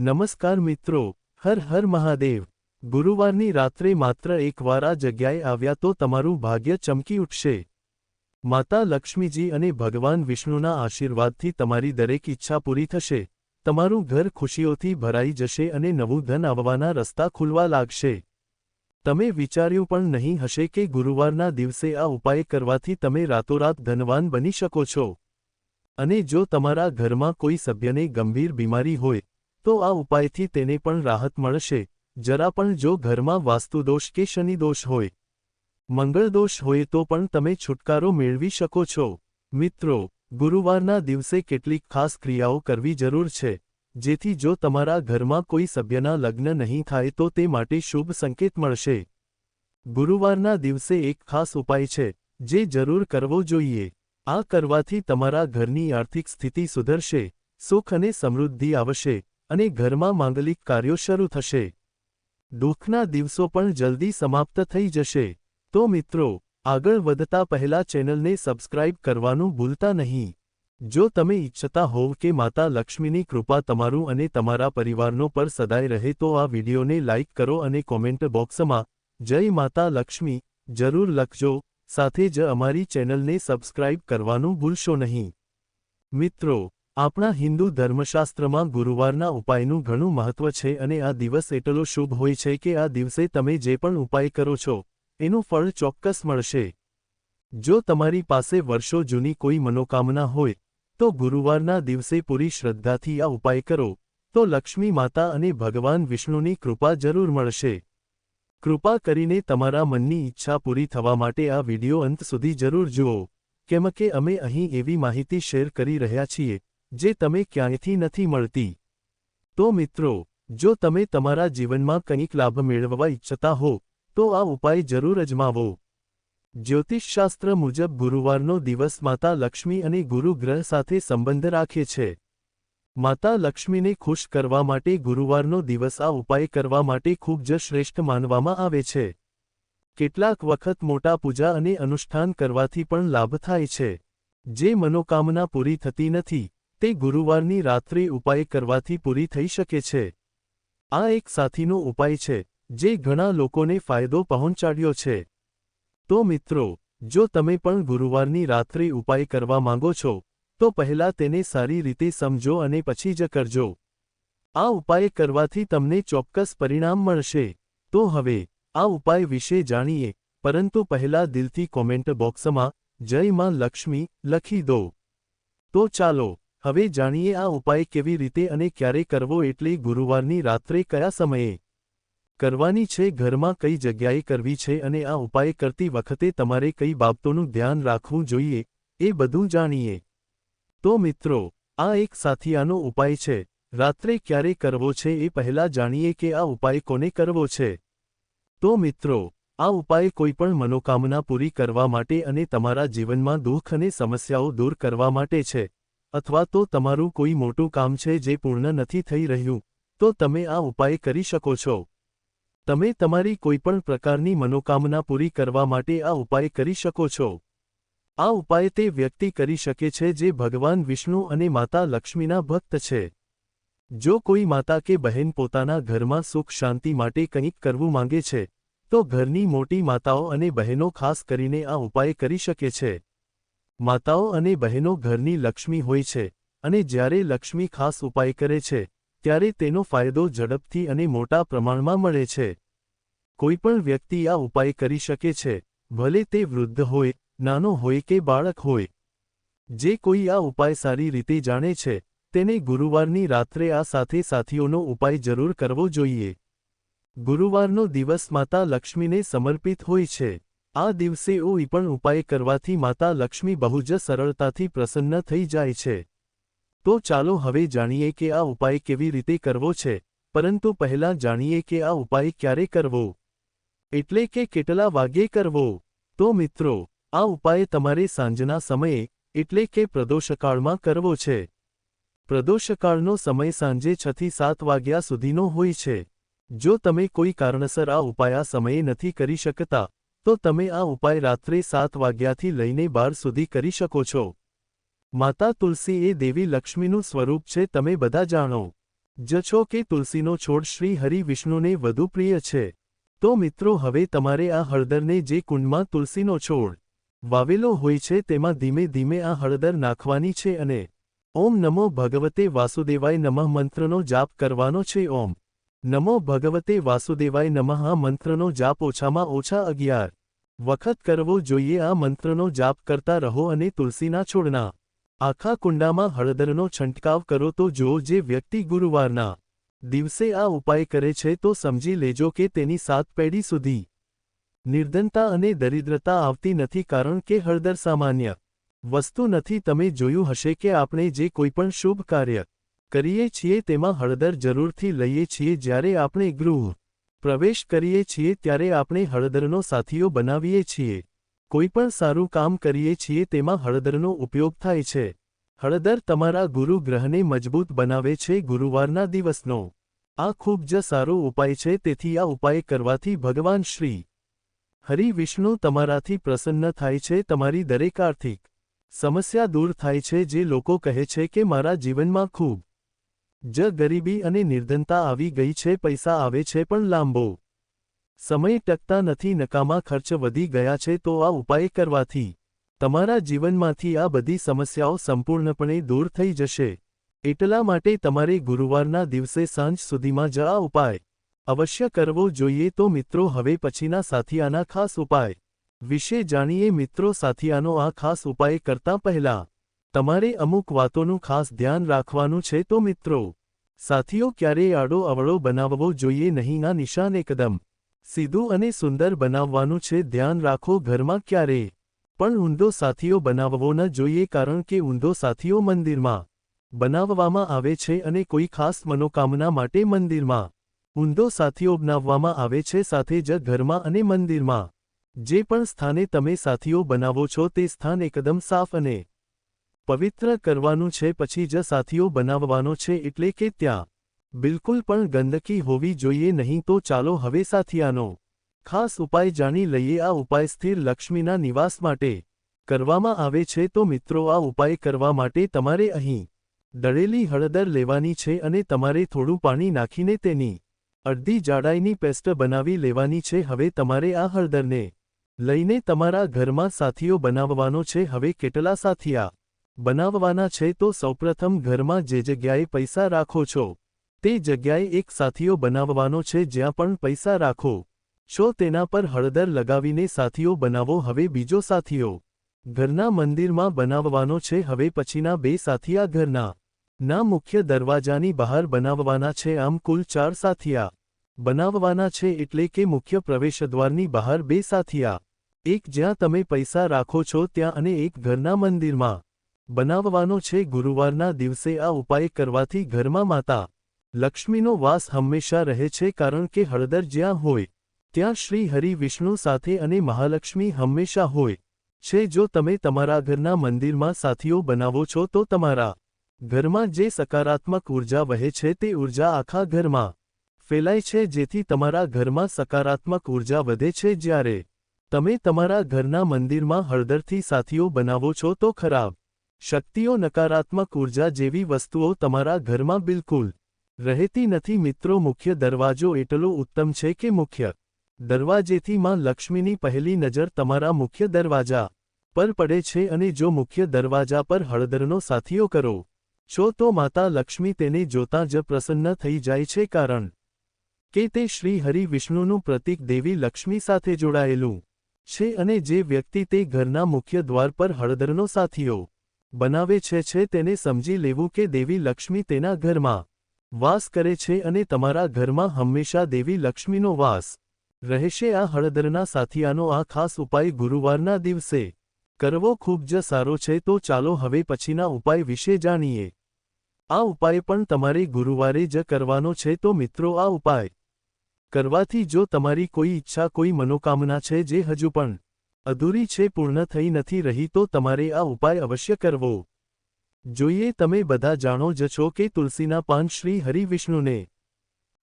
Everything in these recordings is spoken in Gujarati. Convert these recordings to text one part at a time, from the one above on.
નમસ્કાર મિત્રો, હર હર મહાદેવ. ગુરુવારની રાત્રે માત્ર એકવાર આ જગ્યાએ આવ્યા તો તમારું ભાગ્ય ચમકી ઉઠશે. માતા લક્ષ્મીજી અને ભગવાન વિષ્ણુના આશીર્વાદથી તમારી દરેક ઈચ્છા પૂરી થશે. તમારું ઘર ખુશીઓથી ભરાઈ જશે અને નવું ધન આવવાના રસ્તા ખુલવા લાગશે. તમે વિચાર્યું પણ નહીં હશે કે ગુરુવારના દિવસે આ ઉપાય કરવાથી તમે રાતોરાત ધનવાન બની શકો છો. અને જો તમારા ઘરમાં કોઈ સભ્યને ગંભીર બીમારી હોય તો આ ઉપાયથી તેને પણ રાહત મળશે. જરા પણ જો ઘરમાં વાસ્તુદોષ કે શનિદોષ હોય. મંગળદોષ હોય તો પણ તમે છુટકારો મેળવી શકો છો. મિત્રો, ગુરુવારના દિવસે કેટલીક ખાસ ક્રિયાઓ કરવી જરૂર છે. જેથી જો તમારા ઘરમાં કોઈ સભ્યના લગ્ન નહીં થાય તો તે માટે શુભ સંકેત મળશે. ગુરુવારના દિવસે એક ખાસ ઉપાય છે, જે જરૂર કરવો જોઈએ. આ કરવાથી તમારા ઘરની આર્થિક સ્થિતિ સુધરશે, સુખ અને સમૃદ્ધિ આવશે. અને ઘરમાં માંગલિક કાર્યો શરૂ થશે. દુઃખના દિવસો પણ જલ્દી સમાપ્ત થઈ જશે. તો મિત્રો, આગળ વધતા પહેલા ચેનલને સબસ્ક્રાઇબ કરવાનું ભૂલતા નહીં. જો તમે ઈચ્છતા હોવ કે માતા લક્ષ્મીની કૃપા તમારું અને તમારા પરિવારનો પર સદાય રહે તો આ વિડીયોને લાઇક કરો અને કોમેન્ટ બોક્સમાં, જય માતા લક્ષ્મી જરૂર લખજો. સાથે જ અમારી ચેનલને સબસ્ક્રાઇબ કરવાનું ભૂલશો નહીં. મિત્રો આપણા હિન્દુ ધર્મશાસ્ત્રમાં ગુરુવારના ઉપાયનું ઘણું મહત્વ છે અને આ દિવસ એટલો શુભ હોય છે કે આ દિવસે તમે જે પણ ઉપાય કરો છો, એનું ફળ ચોક્કસ મળશે. જો તમારી પાસે વર્ષો જૂની કોઈ મનોકામના હોય, તો ગુરુવારના દિવસે પૂરી શ્રદ્ધાથી આ ઉપાય કરો, તો લક્ષ્મી માતા અને ભગવાન વિષ્ણુની કૃપા જરૂર મળશે. કૃપા કરીને તમારા મનની ઈચ્છા પૂરી થવા માટે આ વિડિયો અંત સુધી જરૂર જુઓ. કેમ કે અમે અહીં એવી માહિતી શેર કરી રહ્યા છીએ જે તમે ક્યાંયથી નથી મળતી. તો મિત્રો, જો તમે તમારા જીવનમાં કંઈક લાભ મેળવવા ઈચ્છતા હો, તો આ ઉપાય જરૂર અજમાવો. જ્યોતિષશાસ્ત્ર મુજબ ગુરુવારનો દિવસ માતા લક્ષ્મી અને ગુરુ ગ્રહ સાથે સંબંધ રાખે છે. માતા લક્ષ્મીને ખુશ કરવા માટે ગુરુવારનો દિવસ આ ઉપાય કરવા માટે ખૂબ જ શ્રેષ્ઠ માનવામાં આવે છે. કેટલાક વખત મોટા પૂજા અને અનુષ્ઠાન કરવાથી પણ લાભ થાય છે. જે મનોકામના પૂરી થતી નથી તે ગુરુવારની રાત્રે ઉપાય કરવાથી પૂરી થઈ શકે છે. આ એક સાથીનો ઉપાય છે, જે ઘણા લોકોને ફાયદો પહોંચાડ્યો છે. તો મિત્રો, જો તમે પણ ગુરુવારની રાત્રે ઉપાય કરવા માંગો છો, તો પહેલા તેને સારી રીતે સમજો અને પછી જ કરજો. આ ઉપાય કરવાથી તમને ચોક્કસ પરિણામ મળશે. તો હવે, આ ઉપાય વિશે જાણીએ, પરંતુ પહેલા દિલથી કોમેન્ટ બોક્સમાં, જય માં લક્ષ્મી, લખી દો. તો ચાલો હવે જાણીએ આ ઉપાય કેવી રીતે અને ક્યારે કરવો એટલે ગુરુવારની રાત્રે કયા સમયે? કરવાની છે, ઘરમાં કઈ જગ્યાએ કરવી છે અને આ ઉપાય કરતી વખતે તમારે કઈ બાબતોનું ધ્યાન રાખવું જોઈએ, એ બધું જાણીએ. તો મિત્રો, આ એક સાથિયાનો ઉપાય છે, રાત્રે ક્યારે કરવો છે એ પહેલા જાણીએ કે આ ઉપાય કોને કરવો છે. તો મિત્રો, આ ઉપાય કોઈપણ મનોકામના પૂરી કરવા માટે અને તમારા જીવનમાં દુઃખ અને સમસ્યાઓ દૂર કરવા માટે છે. અથવા તો તમારું કોઈ મોટું કામ છે જે પૂર્ણ નથી થઈ રહ્યું, તો તમે આ ઉપાય કરી શકો છો. તમે તમારી કોઈપણ પ્રકારની મનોકામના પૂરી કરવા માટે આ ઉપાય કરી શકો છો. આ ઉપાય તે વ્યક્તિ કરી શકે છે જે ભગવાન વિષ્ણુ અને માતા લક્ષ્મીના ભક્ત છે. જો કોઈ માતા કે બહેન પોતાના ઘરમાં સુખ શાંતિ માટે કંઈક કરવું માંગે છે, તો ઘરની મોટી માતાઓ અને બહેનો ખાસ કરીને આ ઉપાય કરી શકે છે. માતાઓ અને બહેનો ઘરની લક્ષ્મી હોય છે અને જ્યારે લક્ષ્મી ખાસ ઉપાય કરે છે, ત્યારે તેનો ફાયદો ઝડપથી અને મોટા પ્રમાણમાં મળે છે. કોઈપણ વ્યક્તિ આ ઉપાય કરી શકે છે, ભલે તે વૃદ્ધ હોય, નાનો હોય કે બાળક હોય. જે કોઈ આ ઉપાય સારી રીતે જાણે છે, તેને ગુરુવારની રાત્રે આ સાથે સાથીઓનો ઉપાય જરૂર કરવો જોઈએ. ગુરુવારનો દિવસ માતા લક્ષ્મીને સમર્પિત હોય છે. આ દિવસે ઓઈ પણ ઉપાય કરવાથી માતા લક્ષ્મી બહુ જ સરળતાથી પ્રસન્ન થઈ જાય છે. તો ચાલો હવે જાણીએ કે આ ઉપાય કેવી રીતે કરવો છે, પરંતુ પહેલાં જાણીએ કે આ ઉપાય ક્યારે કરવો. એટલે કે કેટલા વાગ્યે કરવો. તો મિત્રો, આ ઉપાય તમારે સાંજના સમયે, એટલે કે પ્રદોષકાળમાં કરવો છે. પ્રદોષકાળનો સમય સાંજે છથી સાત વાગ્યા સુધીનો હોય છે. જો તમે કોઈ કારણસર આ ઉપાય સમયે નથી કરી શકતા તો તમે આ ઉપાય રાત્રે સાત વાગ્યાથી લઈને બાર સુધી કરી શકો છો. માતા તુલસી એ દેવી લક્ષ્મીનું સ્વરૂપ છે, તમે બધા જાણો. જ છો કે તુલસીનો છોડ શ્રી હરિ વિષ્ણુને વધુ પ્રિય છે. તો મિત્રો, હવે તમારે આ હળદરને જે કુંડમાં તુલસીનો છોડ વાવેલો હોય છે, તેમાં ધીમે ધીમે આ હળદર નાખવાની છે અને ઓમ નમો ભગવતે વાસુદેવાય નમઃ મંત્રનો જાપ કરવાનો છે, ઓમ. નમો ભગવતે વાસુદેવાય નમઃ. મંત્રનો જાપ ઓછામાં ઓછા અગિયાર વખત કરવો જોઈએ. આ મંત્રનો જાપ કરતા રહો અને તુલસીના છોડના આખા કુંડામાં હળદરનો છંટકાવ કરો તો જો જે વ્યક્તિ ગુરુવારના દિવસે આ ઉપાય કરે છે તો સમજી લેજો કે તેની સાત પેઢી સુધી નિર્ધનતા અને દરિદ્રતા આવતી નથી કારણ કે હળદર સામાન્ય વસ્તુ નથી. તમે જોયું હશે કે આપણે જે કોઈપણ શુભ કાર્ય કરીએ છીએ તેમાં હળદર જરૂરથી લઈએ છીએ જ્યારે આપણે ગૃહ પ્રવેશ કરીએ છીએ ત્યારે આપણે હળદરનો સાથીઓ બનાવીએ છીએ. કોઈપણ સારું કામ કરીએ છીએ તેમાં હળદરનો ઉપયોગ થાય છે. હળદર તમારા ગુરુ ગ્રહને મજબૂત બનાવે છે ગુરુવારના દિવસનો. આ ખૂબ જ સારો ઉપાય છે તેથી આ ઉપાય કરવાથી ભગવાન શ્રી હરિ વિષ્ણુ તમારાથી પ્રસન્ન થાય છે તમારી દરેક આર્થિક સમસ્યા દૂર થાય છે જે લોકો કહે છે કે મારા જીવનમાં ખૂબ જ ગરીબી અને નિર્ધનતા આવી ગઈ છે, પૈસા આવે છે પણ લાંબો. સમય ટકતા નથી, નકામા ખર્ચ વધી ગયા છે, તો આ ઉપાય કરવાથી. તમારા જીવનમાંથી આ બધી સમસ્યાઓ સંપૂર્ણપણે દૂર થઈ જશે. એટલા માટે તમારે ગુરુવારના દિવસે સાંજ સુધીમાં જ આ ઉપાય અવશ્ય કરવો જોઈએ તો મિત્રો હવે પછીના સાથિયાના ખાસ ઉપાય વિશે જાણીએ મિત્રો સાથિયાનો આ ખાસ ઉપાય કરતા પહેલા તમારે અમુક વાતોનું ખાસ ધ્યાન રાખવાનું છે તો મિત્રો, સાથીઓ ક્યારેય આડો અવળો બનાવવો જોઈએ નહીં આ નિશાન એકદમ સીધું અને સુંદર બનાવવાનું છે, ધ્યાન રાખો ઘરમાં ક્યારેય પણ ઊંધો સાથીઓ બનાવવો ન જોઈએ કારણ કે ઊંધો સાથીઓ મંદિરમાં બનાવવામાં આવે છે અને કોઈ ખાસ મનોકામના માટે મંદિરમાં ઊંધો સાથીઓ બનાવવામાં આવે છે, સાથે જ ઘરમાં અને મંદિરમાં જે પણ સ્થાને તમે સાથીઓ બનાવો છો તે સ્થાન એકદમ સાફ અને પવિત્ર કરવાનું છે પછી જ સાથીઓ બનાવવાનો છે એટલે કે ત્યાં. બિલકુલ પણ ગંદકી હોવી જોઈએ નહીં તો ચાલો હવે સાથિયાનો. ખાસ ઉપાય જાણી લઈએ આ ઉપાય સ્થિર લક્ષ્મીના નિવાસ માટે. કરવામાં આવે છે તો મિત્રો આ ઉપાય કરવા માટે તમારે અહીં દળેલી હળદર લેવાની છે અને તમારે થોડું પાણી નાખીને તેની અડધી જાડાઈની પેસ્ટ બનાવી લેવાની છે. હવે તમારે આ હળદરને લઈને તમારા ઘરમાં સાથીઓ બનાવવાનો છે. હવે કેટલા સાથિયા બનાવવાના છે તો સૌપ્રથમ ઘરમાં જે જગ્યાએ પૈસા રાખો છો, તે જગ્યાએ એક સાથીઓ બનાવવાનો છે જ્યાં પણ પૈસા રાખો. છો તેના પર હળદર લગાવીને સાથીઓ બનાવો, હવે બીજો સાથીઓ. ઘરના મંદિરમાં બનાવવાનો છે, હવે પછીના બે સાથિયા ઘરના. ના મુખ્ય દરવાજાની બહાર બનાવવાના છે, આમ કુલ ચાર સાથિયા. બનાવવાના છે એટલે કે મુખ્ય પ્રવેશદ્વારની બહાર બે સાથિયા. એક જ્યાં તમે પૈસા રાખો છો, ત્યાં અને એક ઘરના મંદિરમાં. બનાવવાનો છે. ગુરુવારના દિવસે આ ઉપાય કરવાથી ઘરમાં માતા લક્ષ્મીનો વાસ હંમેશા રહે છે, કારણ કે હળદર જ્યાં હોય, ત્યાં શ્રી હરિ વિષ્ણુ સાથે અને મહાલક્ષ્મી હંમેશા હોય છે. જો તમે તમારા ઘરના મંદિરમાં સાથીઓ બનાવો છો, તો તમારા ઘરમાં જે સકારાત્મક ઊર્જા વહે છે, તે ઊર્જા આખા ઘરમાં ફેલાય છે, જેથી તમારા ઘરમાં સકારાત્મક ઊર્જા વધે છે. જ્યારે તમે તમારા ઘરના મંદિરમાં હળદરથી સાથીઓ બનાવો છો, તો ખરાબ શક્તિઓ નકારાત્મક ઊર્જા જેવી વસ્તુઓ તમારા ઘરમાં બિલકુલ રહેતી નથી. મિત્રો, મુખ્ય દરવાજો એટલો ઉત્તમ છે કે મુખ્ય દરવાજેથી માં લક્ષ્મીની પહેલી નજર તમારા મુખ્ય દરવાજા પર પડે છે અને જો મુખ્ય દરવાજા પર હળદરનો સાથીઓ કરો, છો તો માતા લક્ષ્મી તેને જોતાં જ પ્રસન્ન થઈ જાય છે. કારણ કે તે શ્રી હરિ વિષ્ણુનું પ્રતીક દેવી લક્ષ્મી સાથે જોડાયેલું છે અને જે વ્યક્તિ તે ઘરના મુખ્ય દ્વાર પર હળદરનો સાથીઓ બનાવે છે છે તેને સમજી લેવું કે દેવી લક્ષ્મી તેના ઘરમાં વાસ કરે છે અને તમારા ઘરમાં હંમેશા દેવી લક્ષ્મીનો વાસ રહેશે. આ હળદરના સાથિયાનો આ ખાસ ઉપાય ગુરુવારના દિવસે કરવો ખૂબ જ સારો છે. તો ચાલો હવે પછીના ઉપાય વિશે જાણીએ. આ ઉપાય પણ તમારે ગુરુવારે જ કરવાનો છે. તો મિત્રો, આ ઉપાય કરવાથી જો તમારી કોઈ ઈચ્છા, કોઈ મનોકામના છે, જે હજુ પણ અધૂરી છે, પૂર્ણ થઈ નથી રહી, તો તમારે આ ઉપાય અવશ્ય કરવો. જોઈએ, તમે બધા જાણો જ છો કે તુલસીના પાન શ્રી હરિવિષ્ણુને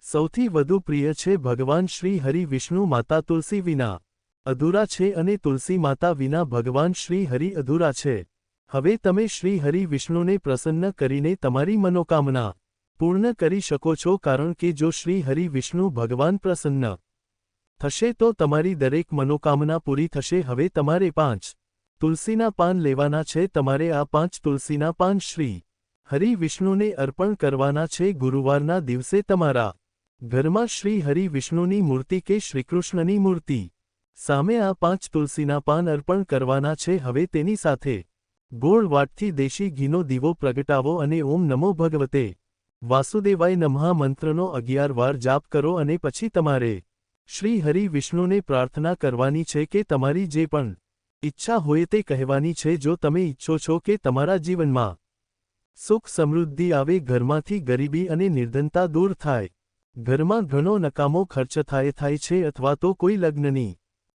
સૌથી વધુ પ્રિય છે, ભગવાન શ્રી હરિ વિષ્ણુ માતા તુલસી વિના. અધૂરા છે અને તુલસી માતા વિના ભગવાન શ્રી હરિ અધૂરા છે. હવે તમે શ્રી હરિવિષ્ણુને પ્રસન્ન કરીને તમારી મનોકામના પૂર્ણ કરી શકો છો, કારણ કે જો શ્રી હરિ વિષ્ણુ ભગવાન પ્રસન્ન થશે તો તમારી દરેક મનોકામના પૂરી થશે. હવે તમારે પાંચ તુલસીના પાન લેવાના છે. તમારે આ પાંચ તુલસીના પાન શ્રી હરિ વિષ્ણુને અર્પણ કરવાના છે. ગુરુવારના દિવસે તમારા ઘરમાં શ્રી હરિ વિષ્ણુની મૂર્તિ કે શ્રીકૃષ્ણની મૂર્તિ સામે આ પાંચ તુલસીના પાન અર્પણ કરવાના છે. હવે તેની સાથે ગોળ વાટથી દેશી ઘીનો દીવો પ્રગટાવો અને ઓમ નમો ભગવતે વાસુદેવાય નમઃ મંત્રનો અગિયાર વાર જાપ કરો અને પછી તમારે શ્રી હરિ વિષ્ણુને પ્રાર્થના કરવાની છે કે તમારી જે પણ ઈચ્છા હોય તે કહેવાની છે જો તમે ઈચ્છો છો કે તમારા જીવનમાં સુખ સમૃદ્ધિ આવે, ઘરમાંથી ગરીબી અને નિર્ધનતા દૂર થાય, ઘરમાં ઘણો નકામો ખર્ચ થાય થાય છે અથવા તો કોઈ લગ્નની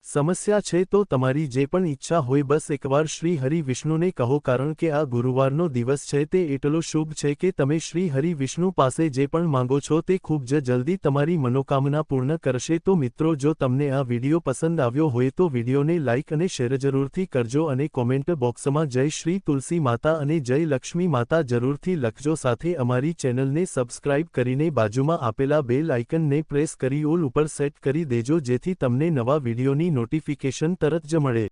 સમસ્યા છે તો તમારી જે પણ ઈચ્છા હોય બસ એકવાર શ્રી હરિ વિષ્ણુને કહો કારણ કે આ ગુરુવારનો દિવસ છે તે એટલો શુભ છે કે તમે શ્રી હરિ વિષ્ણુ પાસે જે પણ માંગો છો તે ખૂબ જ જલ્દી તમારી મનોકામના પૂર્ણ કરશે. તો મિત્રો, જો તમને આ વીડિયો પસંદ આવ્યો હોય તો વિડીયોને લાઇક અને શેર જરૂરથી કરજો અને કોમેન્ટ બોક્સમાં જય શ્રી તુલસી માતા અને જય લક્ષ્મી માતા જરૂરથી લખજો. સાથે અમારી ચેનલને સબસ્ક્રાઇબ કરીને બાજુમાં આપેલા બેલ આઇકનને પ્રેસ કરી ઓલ ઉપર સેટ કરી દેજો જેથી તમને નવા વિડિયોની નોટિફિકેશન તરત જ મળે.